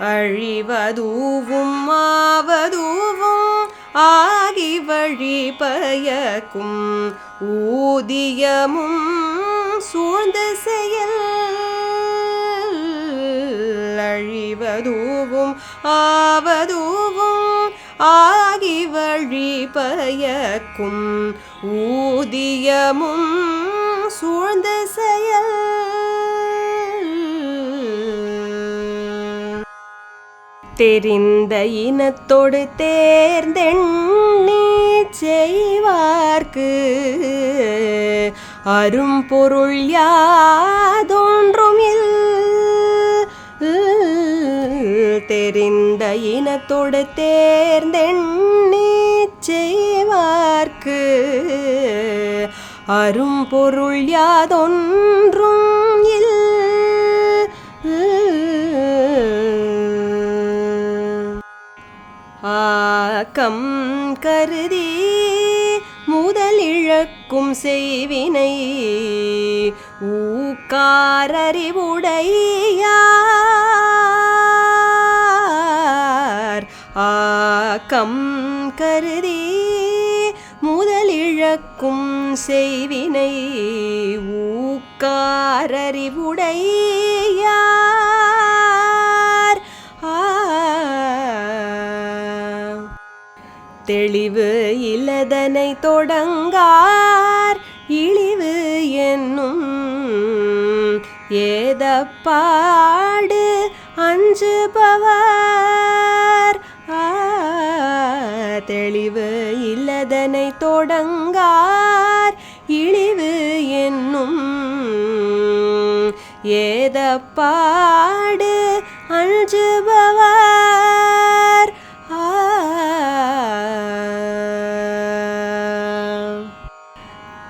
அழிவதூவும் மாவதூவும் ஆகி வழி பயக்கும் ஊதியமும் சூழ்ந்த செயல். அழிவதூவும் ஆவதூவும் ஆகி வழி பயக்கும் ஊதியமும் சூழ்ந்த செயல். தெரிந்த இனத்தோடு தேர்ந்தெண்ணி செய்வார்க்கு அரும்பொருள் யாதொன்றும் தெரிந்த இனத்தோடு தேர்ந்தெண்ணி செய்வார்க்கு அரும்பொருள் யாதொன்றும் ஆக்கம் கருதி முதலிழக்கும் செய்வினை. ஊக்காரறிவுடையார். ஆக்கம் கருதி முதலிழக்கும் செய்வினை. ஊக்காரறிவுடையார். தெளிவு இலதனை தொடங்கார் இழிவு என்னும் ஏதப்பாடு அஞ்சுபவர். தெளிவு இல்லதனை தொடங்கார் இழிவு என்னும் ஏதப்பாடு அஞ்சுபவர்.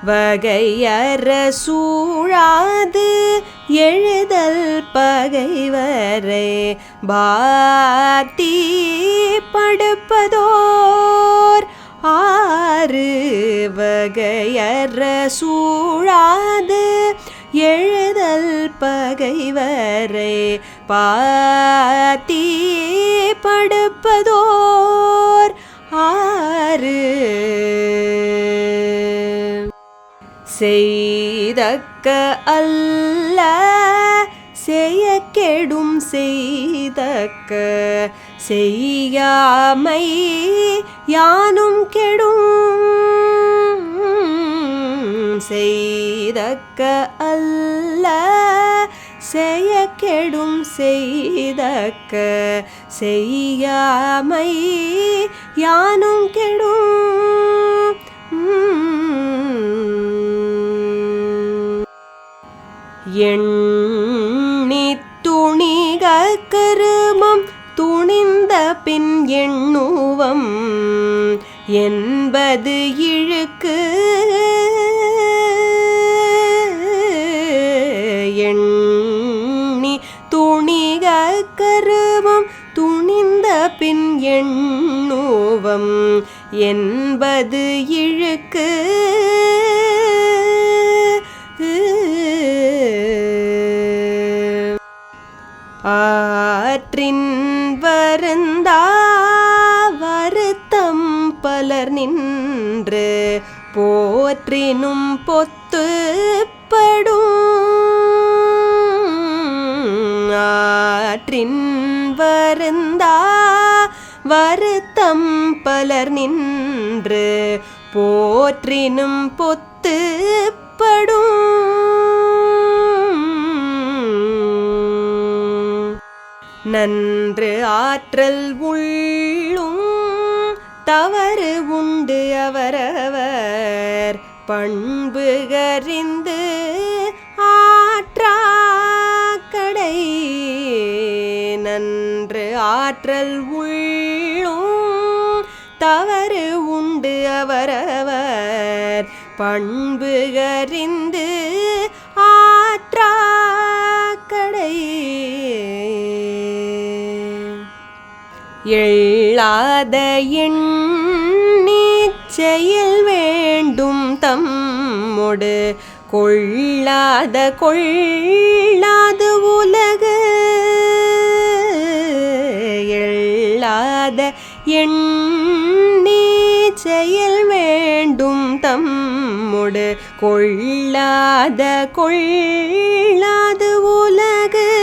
வகையற சூழாது எழுதல் பகைவரை. பாத்தி படுப்பதோர் ஆறு வகையற சூழாது எழுதல் பகைவரை. பாத்தி படுப்பதோர் ஆறு செய்தக்க அல்ல செய்ய கெடும் செய்தக்க. செய்யாமை யானும் கெடும். செய்தக்க அல்ல செய்ய கெடும் செய்தக்க. செய்யாமை யானும் கெடும். எண்ணி துணிக கருமம் துணிந்த பின் எண்ணுவம் என்பது இழுக்கு. எண்ணி துணிக கருமம் துணிந்த பின் எண்ணுவம் என்பது இழுக்கு. ஆற்றின் வருந்தா வருத்தம் பலர் நின்று போற்றினும் பொத்துப்படும் ஆற்றின் வருந்தா வருத்தம் பலர் நின்று போற்றினும் பொத்து நன்று ஆற்றல் உள்ளும் தவறு உண்டு அவரவர். பண்புகறிந்து ஆற்றாக்கடை நன்று ஆற்றல் உள்ளும் தவறு உண்டு அவரவர். பண்பு கறிந்து எள்ளாத எண்ணீச்சையில் வேண்டும் தம்மொடு. கொள்ளாத கொள்ளாது உலகு. கொள்ளாத எண்ணீச்சையில் வேண்டும் தம்முடு. கொள்ளாத கொள்ளாது உலகு.